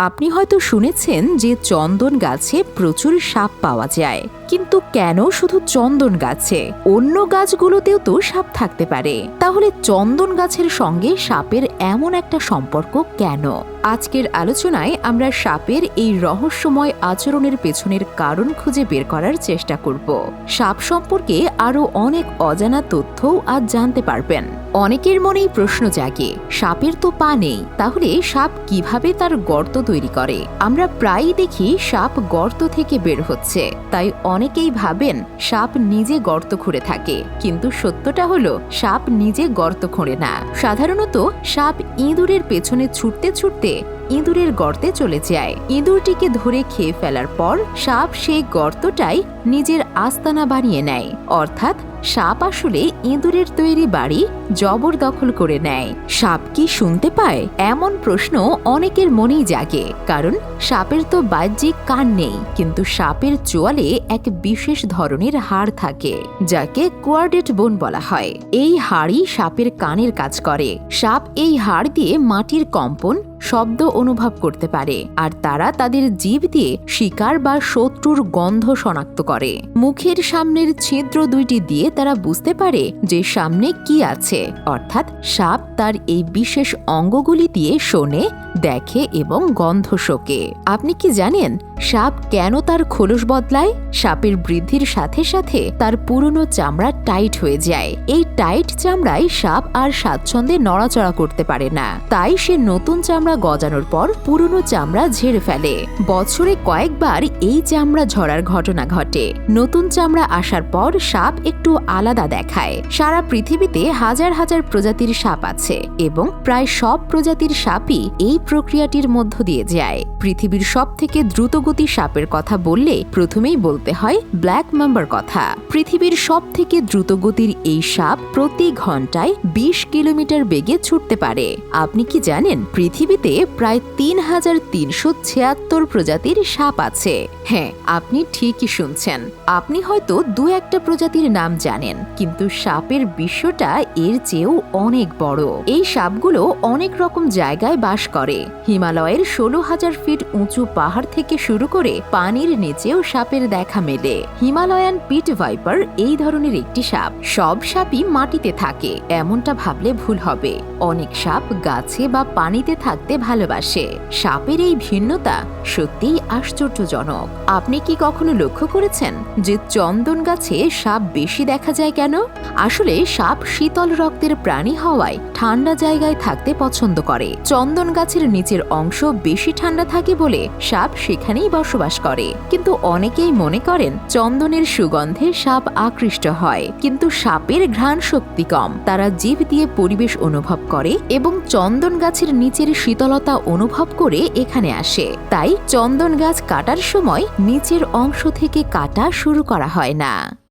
আপনি হয়তো শুনেছেন যে চন্দন গাছে প্রচুর সাপ পাওয়া যায়। কিন্তু কেন শুধু চন্দন গাছে? অন্য গাছগুলোতেও তো সাপ থাকতে পারে। তাহলে চন্দন গাছের সঙ্গে সাপের এমন একটা সম্পর্ক কেন? আজকের আলোচনায় আমরা সাপের এই রহস্যময় আচরণের পেছনের কারণ খুঁজে বের করার চেষ্টা করব। সাপ সম্পর্কে আরও অনেক অজানা তথ্যও আজ জানতে পারবেন। অনেকের মনেই প্রশ্ন জাগে, সাপের তো পা নেই, তাহলে সাপ কীভাবে তার গর্ত তৈরি করে? আমরা প্রায়ই দেখি সাপ গর্ত থেকে বের হচ্ছে, তাই অনেকেই ভাবেন সাপ নিজে গর্ত খুঁড়ে থাকে, কিন্তু সত্যটা হলো সাপ নিজে গর্ত খোঁড়ে না। সাধারণত সাপ ইঁদুরের পেছনে ছুটতে ছুটতে ইঁদুরের গর্তে চলে যায়। ইঁদুরটিকে ধরে খেয়ে ফেলার পর সাপ সেই গর্তটাই নিজের আস্তানা বানিয়ে নেয়। অর্থাৎ সাপ আসলে ইঁদুরের তৈরি বাড়ি জবরদখল করে নেয়। সাপ কি শুনতে পায়? এমন প্রশ্ন অনেকের মনেই জাগে, কারণ সাপের তো বাহ্যিক কান নেই, কিন্তু সাপের চোয়ালে এক বিশেষ ধরনের হাড় থাকে, যাকে কোয়ার্ডেট বোন বলা হয়। এই হাড়ই সাপের কানের কাজ করে। সাপ এই হাড় দিয়ে মাটির কম্পন শব্দ অনুভব করতে পারে, আর তারা তাদের জীব দিয়ে শিকার বা শত্রুর গন্ধ শনাক্ত করে। মুখের সামনের ছিদ্র দুইটি দিয়ে তারা বুঝতে পারে যে সামনে কি আছে, অর্থাৎ সাপ তার এই বিশেষ অঙ্গগুলি দিয়ে শোনে দেখে এবং গন্ধ শোকে। আপনি কি জানেন, সাপ কেন তার খোলস বদলায়? সাপের বৃদ্ধির সাথে সাথে তার পুরনো চামড়া টাইট হয়ে যায়। এই টাইট চামড়ায় সাপ আর স্বাচ্ছন্দ্যে নড়াচড়া করতে পারে না। তাই সে নতুন চামড়া গজানোর পর পুরনো চামড়া ঝেড়ে ফেলে। বছরে কয়েকবার এই চামড়া ঝরার ঘটনা ঘটে। নতুন চামড়া আসার পর সাপ একটু আলাদা দেখায়। সারা পৃথিবীতে হাজার হাজার প্রজাতির সাপ আছে এবং প্রায় সব প্রজাতির সাপই এই প্রক্রিয়াটির মধ্য দিয়ে যায়। পৃথিবীর সব থেকে দ্রুতগতি সাপের কথা বললে প্রথমেই বলতে হয় ব্ল্যাক মাম্বার কথা। পৃথিবীর সব থেকে দ্রুতগতির এই সাপ প্রতি ঘন্টায় বিশ কিলোমিটার বেগে ছুটতে পারে। আপনি কি জানেন, পৃথিবীতে প্রায় তিন হাজার তিনশো ছিয়াত্তর প্রজাতির সাপ আছে। হ্যাঁ আপনি ঠিকই শুনছেন। আপনি হয়তো দু একটা প্রজাতির নাম জানেন, কিন্তু সাপের বিশ্বটা এর চেয়েও অনেক বড়। এই সাপগুলো অনেক রকম জায়গায় বাস করে। হিমালয়ের ষোলো হাজার ফিট উঁচু পাহাড় থেকে শুরু করে পানির নিচেও সাপের দেখা মেলে। হিমালয়ান পিট ভাইপার এই ধরনের একটি সাপ। সব সাপই মাটিতে থাকে, এমনটা ভাবলে ভুল হবে। অনেক সাপ গাছে বা পানিতে থাকতে ভালোবাসে। সাপের এই ভিন্নতা সত্যিই আশ্চর্যজনক। আপনি কি কখনো লক্ষ্য করেছেন যে চন্দন গাছে সাপ বেশি দেখা যায় কেন? আসলে সাপ শীতল রক্তের প্রাণী হওয়ায় ঠান্ডা জায়গায় থাকতে পছন্দ করে। চন্দন গাছের নিচের অংশ বেশি ঠান্ডা থাকে বলে সাপ সেখানেই বসবাস করে। কিন্তু অনেকেই মনে করেন চন্দনের সুগন্ধে সাপ আকৃষ্ট হয়। কিন্তু সাপের ঘ্রাণ শক্তি কম। তারা জীব দিয়ে পরিবেশ অনুভব করে এবং চন্দন গাছের নিচের শীতলতা অনুভব করে এখানে আসে। তাই চন্দন গাছ কাটার সময় নিচের অংশ থেকে কাটা শুরু করা হয় না।